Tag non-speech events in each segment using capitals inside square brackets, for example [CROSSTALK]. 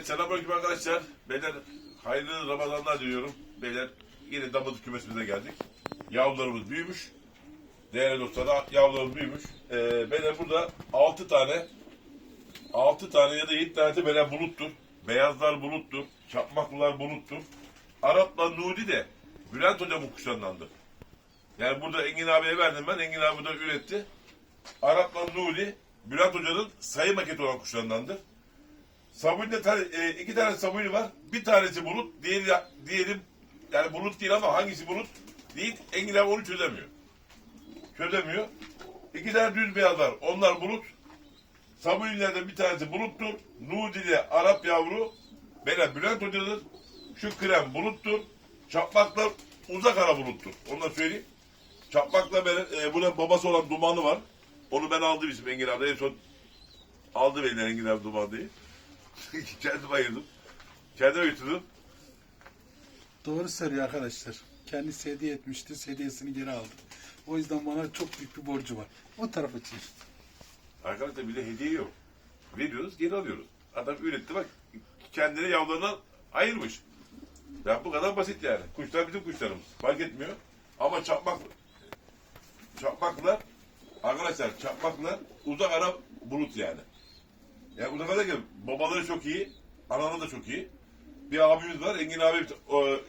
Evet selamünaleyküm arkadaşlar. Beyler hayırlı Ramazanlar diliyorum. Beyler yine damızlık kümesimize geldik. Yavrularımız büyümüş. Değerli dostlar yavrularımız büyümüş. Ee, beyler burada 6 tane 6 tane ya da 7 tane de beyler buluttur. Beyazlar buluttur. Çapmaklılar buluttur. Arapla Nudi de Bülent Hoca bu kuşlarındandır. Yani burada Engin abiye verdim ben. Engin abi de üretti. Arapla Nuri, Bülent Hoca'nın sayı maketi olan kuşlarındandır. Sabuni'de tane, e, iki tane Sabuni var. Bir tanesi bulut, diğeri, diğeri yani bulut değil ama hangisi bulut değil. Engin onu çözemiyor. Çözemiyor. İki tane düz beyaz var. Onlar bulut. Sabuni'lerden bir tanesi buluttur. Nudi ile Arap yavru. Beyler Bülent Hoca'dır. Şu krem buluttur. Çapmaklar uzak ara buluttur. Onu da söyleyeyim. Çapmakla benim, e, burada babası olan dumanı var. Onu ben aldım bizim Engin abi. En son aldı beni Engin abi duman diye. [LAUGHS] Kendim ayırdım. Kendime götürdüm. Doğru söylüyor arkadaşlar. Kendisi hediye etmişti. Hediyesini geri aldı. O yüzden bana çok büyük bir borcu var. O tarafa çevir. Arkadaşlar bir de hediye yok. Veriyoruz geri alıyoruz. Adam üretti bak kendine yavrularından ayırmış. Ya bu kadar basit yani. Kuşlar bizim kuşlarımız. Fark etmiyor. Ama çapmak çapmaklar arkadaşlar çapmaklar uzak ara bulut yani. Yani ara ki babaları çok iyi, anaları da çok iyi. Bir abimiz var, Engin abi bir, o,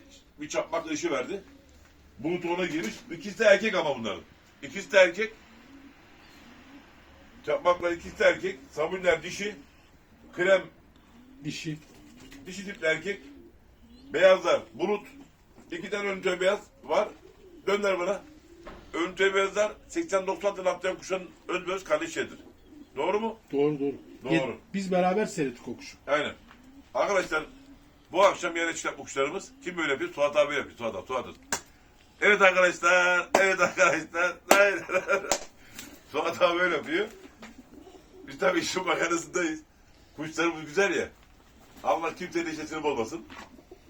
bir çapmak dışı verdi. Bulut ona girmiş. İkisi de erkek ama bunların. İkisi de erkek. Çapmaklar ikisi de erkek. Sabunlar dişi. Krem Dişi. dişi tipli erkek. Beyazlar bulut. İki tane önce beyaz var. Dönder bana. Önce beyazlar 80-90 tane kuşların öz beyaz kardeşleridir. Doğru mu? Doğru doğru. Doğru. Biz beraber seyrettik o kuşu. Aynen. Arkadaşlar bu akşam yere çıkacak bu kuşlarımız. Kim böyle yapıyor? Suat abi yapıyor. Suat abi. Suat abi. Evet arkadaşlar. Evet arkadaşlar. Hayır. Suat abi böyle yapıyor. Biz tabii işin makarasındayız. Kuşlarımız güzel ya. Allah kimsenin neşesini bozmasın.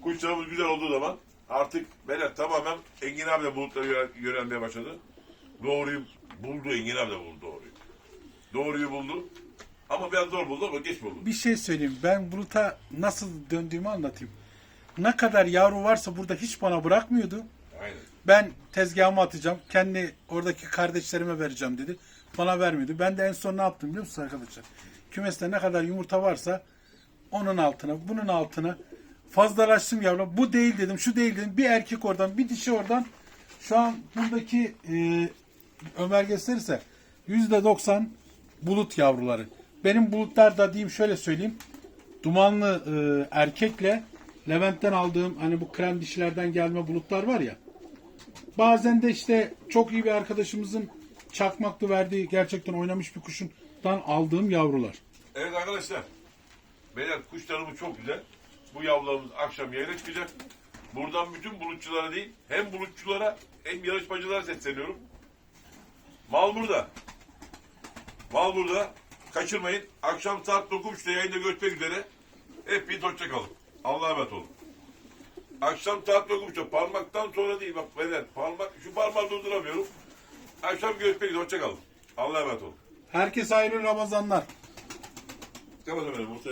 Kuşlarımız güzel olduğu zaman artık Berat tamamen Engin abi de bulutlara yönel- yönelmeye başladı. Doğruyu buldu Engin abi de buldu doğruyu. Doğruyu buldu. Ama biraz zor buldu ama geç buldu. Bir şey söyleyeyim. Ben Bulut'a nasıl döndüğümü anlatayım. Ne kadar yavru varsa burada hiç bana bırakmıyordu. Aynen. Ben tezgahıma atacağım. Kendi oradaki kardeşlerime vereceğim dedi. Bana vermiyordu. Ben de en son ne yaptım biliyor musunuz arkadaşlar? Kümeste ne kadar yumurta varsa onun altına, bunun altına fazlalaştım yavrum. Bu değil dedim, şu değil dedim. Bir erkek oradan, bir dişi oradan. Şu an buradaki e, Ömer gösterirse yüzde doksan bulut yavruları. Benim bulutlar da diyeyim şöyle söyleyeyim. Dumanlı e, erkekle Levent'ten aldığım hani bu krem dişilerden gelme bulutlar var ya. Bazen de işte çok iyi bir arkadaşımızın çakmaklı verdiği gerçekten oynamış bir kuşundan aldığım yavrular. Evet arkadaşlar. Beyler kuşlarımız çok güzel. Bu yavrularımız akşam yayına çıkacak. Buradan bütün bulutçulara değil, hem bulutçulara hem yarışmacılara sesleniyorum. Mal burada. Mal burada. Kaçırmayın. Akşam saat 9.30'da yayında görüşmek üzere. Hepiniz hoşçakalın. Allah'a emanet olun. Akşam saat 9.30'da parmaktan sonra değil bak beyler parmak şu parmağı durduramıyorum. Akşam görüşmek üzere hoşçakalın. Allah'a emanet olun. Herkese hayırlı Ramazanlar. Kapat hemen Musa.